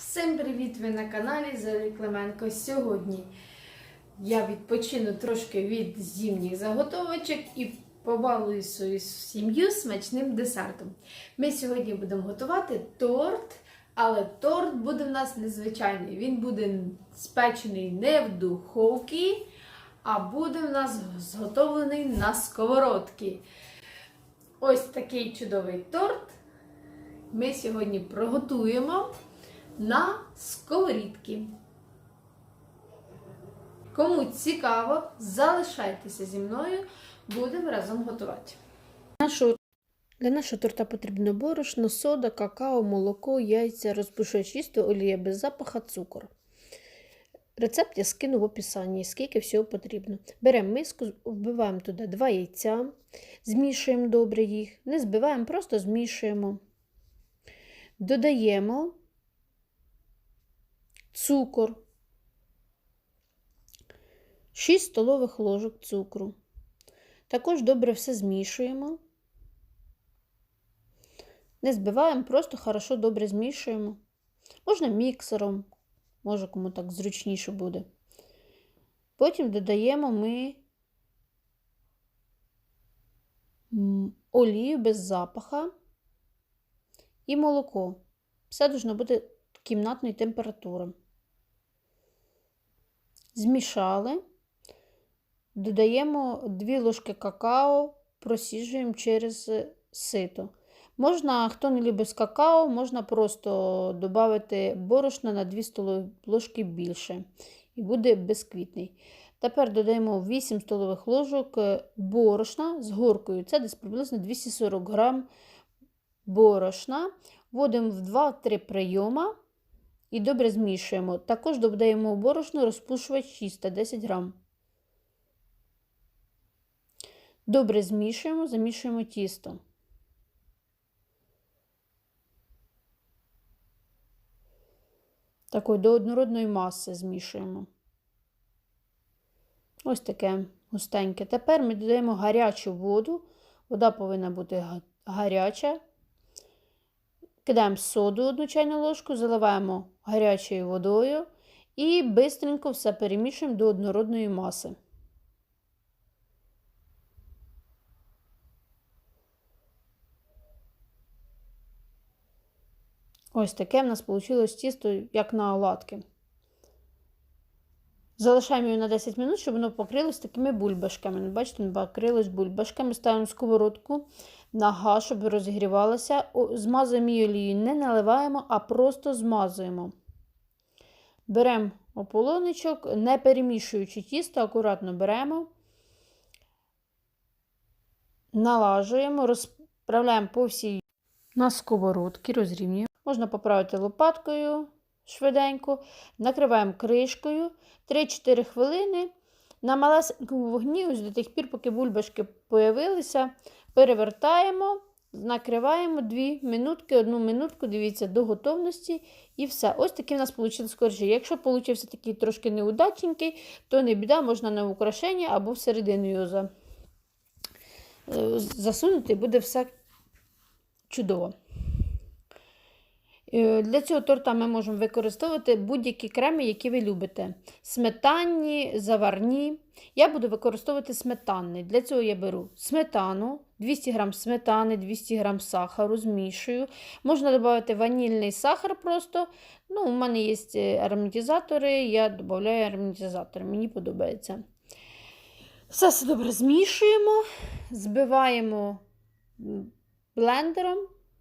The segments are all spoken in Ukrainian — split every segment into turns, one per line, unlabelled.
Всім привіт! Ви на каналі Зоя Клименко. Сьогодні я відпочину трошки від зимніх заготовочок і побалую свою сім'ю смачним десертом. Ми сьогодні будемо готувати торт, але торт буде в нас незвичайний. Він буде спечений не в духовці, а буде в нас зготовлений на сковородці. Ось такий чудовий торт ми сьогодні приготуємо на сковорідки. Кому цікаво, залишайтеся зі мною, будемо разом готувати.
Для нашого торта потрібно борошно, сода, какао, молоко, яйця, розпушувач тісто, олія без запаха, цукор. Рецепт я скину в описанні, скільки всього потрібно. Беремо миску, вбиваємо туди два яйця, змішуємо добре їх, не збиваємо, просто змішуємо. Додаємо цукор, 6 столових ложок цукру. Також добре все змішуємо. Не збиваємо, просто хорошо добре змішуємо. Можна міксером, може кому так зручніше буде. Потім додаємо ми олію без запаха і молоко. Все должно бути кімнатної температури. Змішали. Додаємо 2 ложки какао, просіжуємо через сито. Можна, хто не любить какао, можна просто додати борошна на 2 столові більше. І буде безквітний. Тепер додаємо 8 столових ложок е, борошна з горкою. Це десь приблизно 240 грам борошна. Вводимо в 2-3 прийома і добре змішуємо. Також додаємо в борошно розпушувач тіста 10 грам. Добре змішуємо, замішуємо тісто. Такої до однородної маси змішуємо. Ось таке густеньке. Тепер ми додаємо гарячу воду. Вода повинна бути гаряча. Кидаємо соду одну чайну ложку, заливаємо гарячою водою і бистренько все перемішуємо до однородної маси. Ось таке в нас вийшло тісто, як на оладки. Залишаємо його на 10 минут, щоб воно покрилось такими бульбашками. Ну, Бачите, воно покрилось бульбашками. Ставимо сковородку на газ, щоб розігрівалося. О, Змазуємо її олією, не наливаємо, а просто змазуємо. Беремо ополоничок, не перемішуючи тісто, акуратно беремо, налажуємо, розправляємо по всій на сковородки, розрівнюємо. Можна поправити лопаткою швиденько, накриваємо кришкою 3-4 хвилини. На малесенькому вогні, ось до тих пір, поки бульбашки появилися, перевертаємо, накриваємо 2 минутки, 1 минутку, дивіться, до готовності і все. Ось такі в нас вийшли коржі. Якщо получився такий трошки неудачненький, то не біда, можна на украшення або всередину його за... е, засунути, буде все чудово. Е, Для цього торта ми можемо використовувати будь-які креми, які ви любите. Сметанні, заварні. Я буду використовувати сметанний. Для цього я беру сметану, 200 г сметани, 200 г сахару, змішую. Можна додати ванільний сахар просто. Ну, У мене є е, ароматизатори, я додаю ароматизатор, мені подобається. Все все добре змішуємо, збиваємо блендером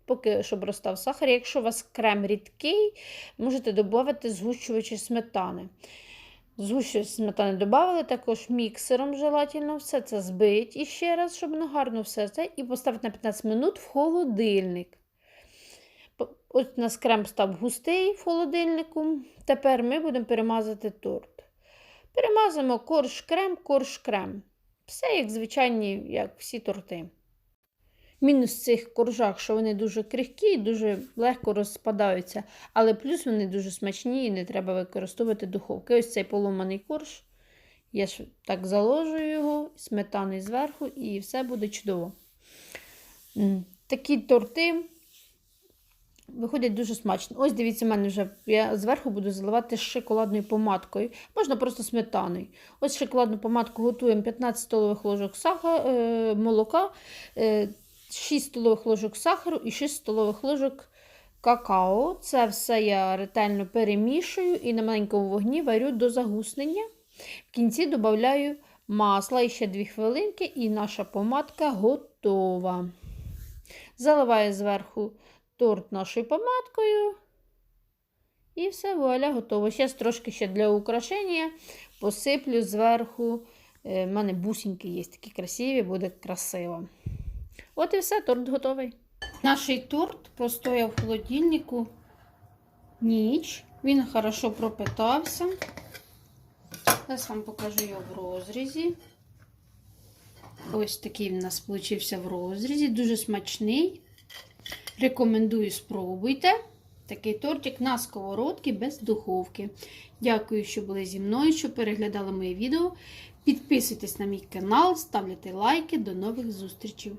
поки щоб розстав сахар. Якщо у вас крем рідкий, можете додати згущувачі сметани. Згущувач сметани додали, також міксером желательно все це збить і ще раз, щоб воно гарно все це, і поставити на 15 минут в холодильник. Ось у нас крем став густий в холодильнику. Тепер ми будемо перемазати торт. Перемазуємо корж-крем, корж-крем. Все як звичайні, як всі торти. Мінус в цих коржах, що вони дуже крихкі і дуже легко розпадаються, але плюс вони дуже смачні і не треба використовувати духовки. Ось цей поломаний корж. Я ж так заложую його, сметаною зверху, і все буде чудово. Такі торти Виходять дуже смачно. Ось дивіться, в мене вже я зверху буду заливати шоколадною помадкою. Можна просто сметаною. Ось шоколадну помадку готуємо 15 столових ложок сахар, е, молока, е, 6 столових ложок сахару і 6 столових ложок какао. Це все я ретельно перемішую і на маленькому вогні варю до загуснення. В кінці додаю масла і ще 2 хвилинки, і наша помадка готова. Заливаю зверху торт нашою помадкою. І все, вуаля, готово. Зараз трошки ще для украшення посиплю зверху. У мене бусинки є такі красиві, буде красиво. От і все, торт готовий. Наш торт простояв в холодильнику ніч. Він хорошо пропитався. Зараз вам покажу його в розрізі. Ось такий він у нас вийшов в розрізі. Дуже смачний. Рекомендую, спробуйте. Такий тортик на сковородці без духовки. Дякую, що були зі мною, що переглядали моє відео. Підписуйтесь на мій канал, ставте лайки. До нових зустрічей!